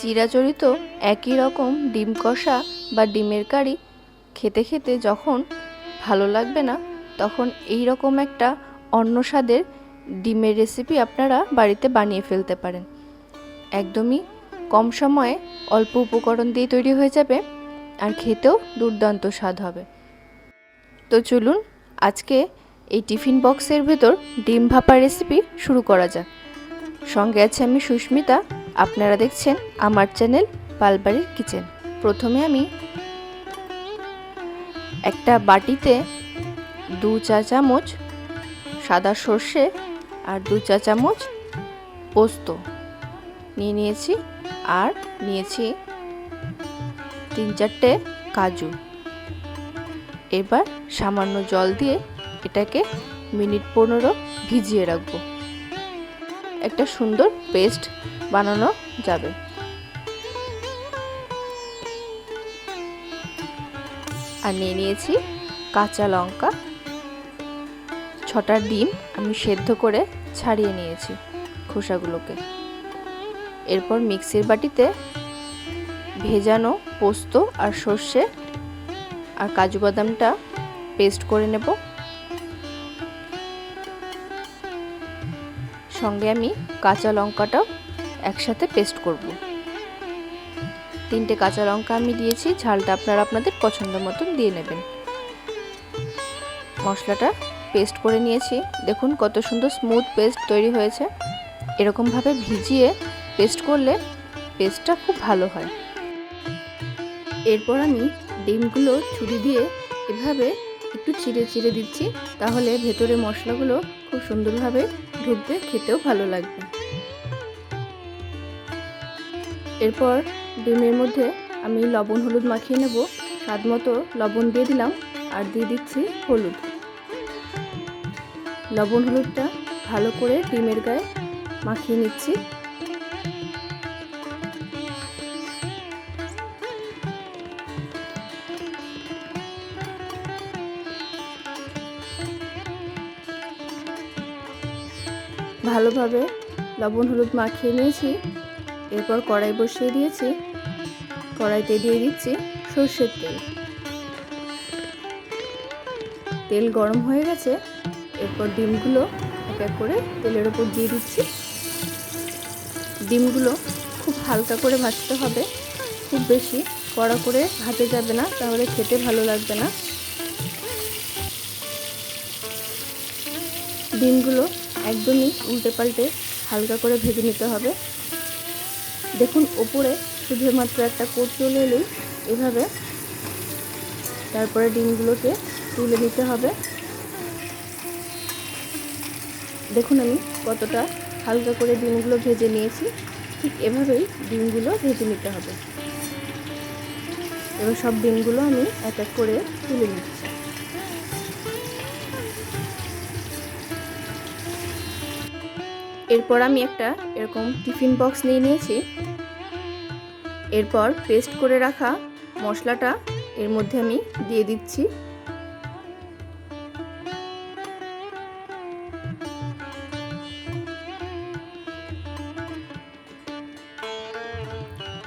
চিরাচরিত একই রকম ডিম কষা বা ডিমের কারি খেতে খেতে যখন ভালো লাগবে না, তখন এই রকম একটা অন্য স্বাদের ডিমের রেসিপি আপনারা বাড়িতে বানিয়ে ফেলতে পারেন। একদমই কম সময়ে অল্প উপকরণ দিয়ে তৈরি হয়ে যাবে আর খেতেও দুর্দান্ত স্বাদ হবে। তো চলুন আজকে এই টিফিন বক্সের ভেতর ডিম ভাপা রেসিপি শুরু করা যাক। সঙ্গে আছে আমি সুস্মিতা আপনারা দেখছেন আমার চ্যানেল পালবাড়ির কিচেন। প্রথমে আমি একটা বাটিতে দু চা চামচ সাদা সর্ষে আর দু চা চামচ পোস্ত নিয়ে নিয়েছি আর নিয়েছি তিন চারটে কাজু। এবার সামান্য জল দিয়ে এটাকে মিনিট পনেরো ভিজিয়ে রাখব। একটা সুন্দর পেস্ট বানানো যাবে। আর নিয়ে নিয়েছি কাঁচা লঙ্কা। ছটা ডিম আমি সেদ্ধ করে ছাড়িয়ে নিয়েছি খোসাগুলোকে। এরপর মিক্সির বাটিতে ভেজানো পোস্ত আর সর্ষে আর কাজু বাদামটা পেস্ট করে নেব। সঙ্গে আমি কাঁচা লঙ্কাটাও একসাথে পেস্ট করব। তিনটে কাঁচা লঙ্কা আমি দিয়েছি, ঝালটা আপনারা আপনাদের পছন্দ মতন দিয়ে নেবেন। মশলাটা পেস্ট করে নিয়েছি। দেখুন কত সুন্দর স্মুথ পেস্ট তৈরি হয়েছে। এরকমভাবে ভিজিয়ে পেস্ট করলে পেস্টটা খুব ভালো হয়। এরপর আমি ডিমগুলো ছুরি দিয়ে এভাবে একটু চিড়ে চিড়ে দিচ্ছি, তাহলে ভেতরে মশলাগুলো খুব সুন্দরভাবে ঢুকবে, খেতেও ভালো লাগবে। এরপর ডিমের মধ্যে আমি লবণ, হলুদ মাখিয়ে নেব। স্বাদ মতো লবণ দিয়ে দিলাম, আর দিয়ে দিচ্ছি হলুদ। লবণ, হলুদটা ভালো করে ডিমের গায়ে মাখিয়ে নিচ্ছি। ভালোভাবে লবণ হলুদ মাখিয়ে নিয়েছি। এরপর কড়াই বসিয়ে দিয়েছি। কড়াইতে দিয়ে দিচ্ছি সর্ষের তেল। তেল গরম হয়ে গেছে। এরপর ডিমগুলো এক এক করে তেলের ওপর দিয়ে দিচ্ছি। ডিমগুলো খুব হালকা করে ভাজতে হবে। খুব বেশি কড়া করে ভাজে যাবে না, তাহলে খেতে ভালো লাগবে না। ডিমগুলো একদমই উল্টে পাল্টে হালকা করে ভেজে নিতে হবে। দেখুন, ওপরে শুধুমাত্র একটা কোট চলে এলেই এভাবে তারপরে ডিমগুলোকে তুলে নিতে হবে। দেখুন আমি কতটা হালকা করে ডিমগুলো ভেজে নিয়েছি, ঠিক এভাবেই ডিমগুলো ভেজে নিতে হবে। এবার সব ডিমগুলো আমি এক এক করে তুলে নিচ্ছি। এরপর আমি একটা এরকম টিফিন বক্স নিয়ে নিয়েছি। এরপর পেস্ট করে রাখা মশলাটা এর মধ্যে আমি দিয়ে দিচ্ছি।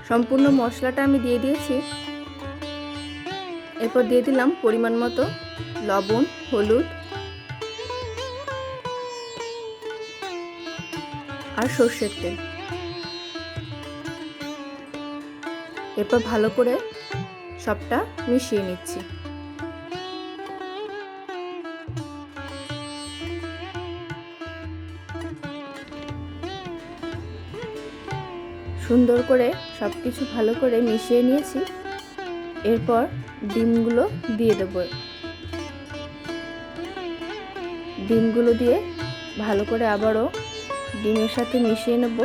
সম্পূর্ণ মশলাটা আমি দিয়ে দিয়েছি। এরপর দিয়ে দিলাম পরিমাণ মতো লবণ, হলুদ আর সর্ষের তেল। এরপর ভালো করে সবটা মিশিয়ে নিচ্ছি। সুন্দর করে সব কিছু ভালো করে মিশিয়ে নিয়েছি। এরপর ডিমগুলো দিয়ে দেব। ডিমগুলো দিয়ে ভালো করে আবারও ডিমের সাথে মিশিয়ে নেব।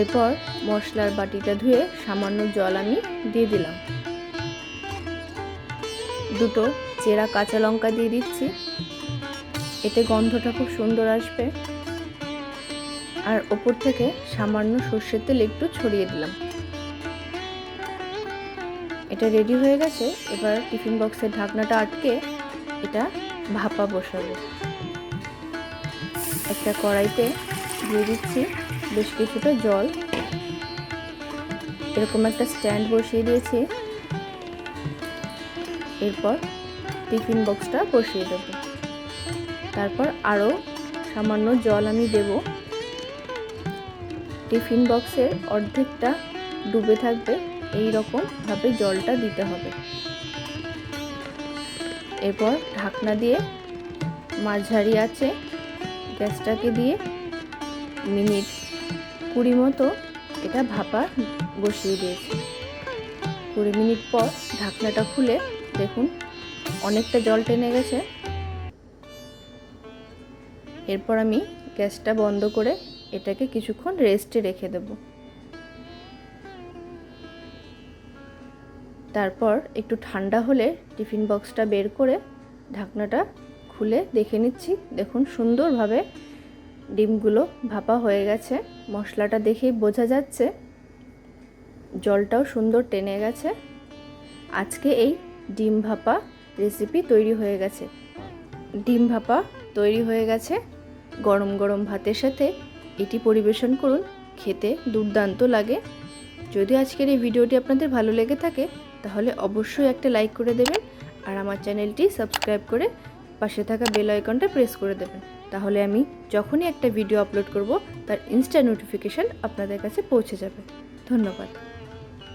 এরপর মশলার বাটিটা ধুয়ে সামান্য জল আমি দিয়ে দিলাম। দুটো চেরা কাঁচা লঙ্কা দিয়ে দিচ্ছি। এতে গন্ধটা খুব সুন্দর আসবে। আর ওপর থেকে সামান্য সর্ষের তেল একটু ছড়িয়ে দিলাম। এটা রেডি হয়ে গেছে, এবার টিফিন বক্সের ঢাকনাটা আটকে এটা ভাপা বসাবো। একটা কড়াইতে দিয়ে দিচ্ছি বেশ কিছুটা জল। এরকম একটা স্ট্যান্ড বসিয়ে দিয়েছি। এরপর টিফিন বক্সটা বসিয়ে দেব। তারপর আরও সামান্য জল আমি দেব। টিফিন বক্সের অর্ধেকটা ডুবে থাকবে। এই রকমভাবে জলটা দিতে হবে। এরপর ঢাকনা দিয়ে মাঝারি আছে গ্যাসটাকে দিয়ে মিনিট কুড়ি মতো এটা ভাপা বসিয়ে দিয়েছি। কুড়ি মিনিট পর ঢাকনাটা খুলে দেখুন অনেকটা জল টেনে গেছে। এরপর আমি গ্যাসটা বন্ধ করে এটাকে কিছুক্ষণ রেস্টে রেখে দেব। তারপর একটু ঠান্ডা হলে টিফিন বক্সটা বের করে ঢাকনাটা খুলে দেখে নিচ্ছি। দেখুন, সুন্দরভাবে ডিমগুলো ভাপা হয়ে গেছে। মশলাটা দেখেই বোঝা যাচ্ছে জলটাও সুন্দর টেনে গেছে। আজকে এই ডিম ভাপা রেসিপি তৈরি হয়ে গেছে। ডিম ভাপা তৈরি হয়ে গেছে। গরম গরম ভাতের সাথে এটি পরিবেশন করুন। খেতে দুর্দান্ত লাগে। যদি আজকের এই ভিডিওটি আপনাদের ভালো লেগে থাকে তাহলে অবশ্যই একটা লাইক করে দেবেন আর আমার চ্যানেলটি সাবস্ক্রাইব করে পাশে থাকা বেল আইকনটা প্রেস করে দেবেন। তাহলে আমি যখনই একটা ভিডিও আপলোড করব, তার ইনস্টা নোটিফিকেশান আপনাদের কাছে পৌঁছে যাবে। ধন্যবাদ।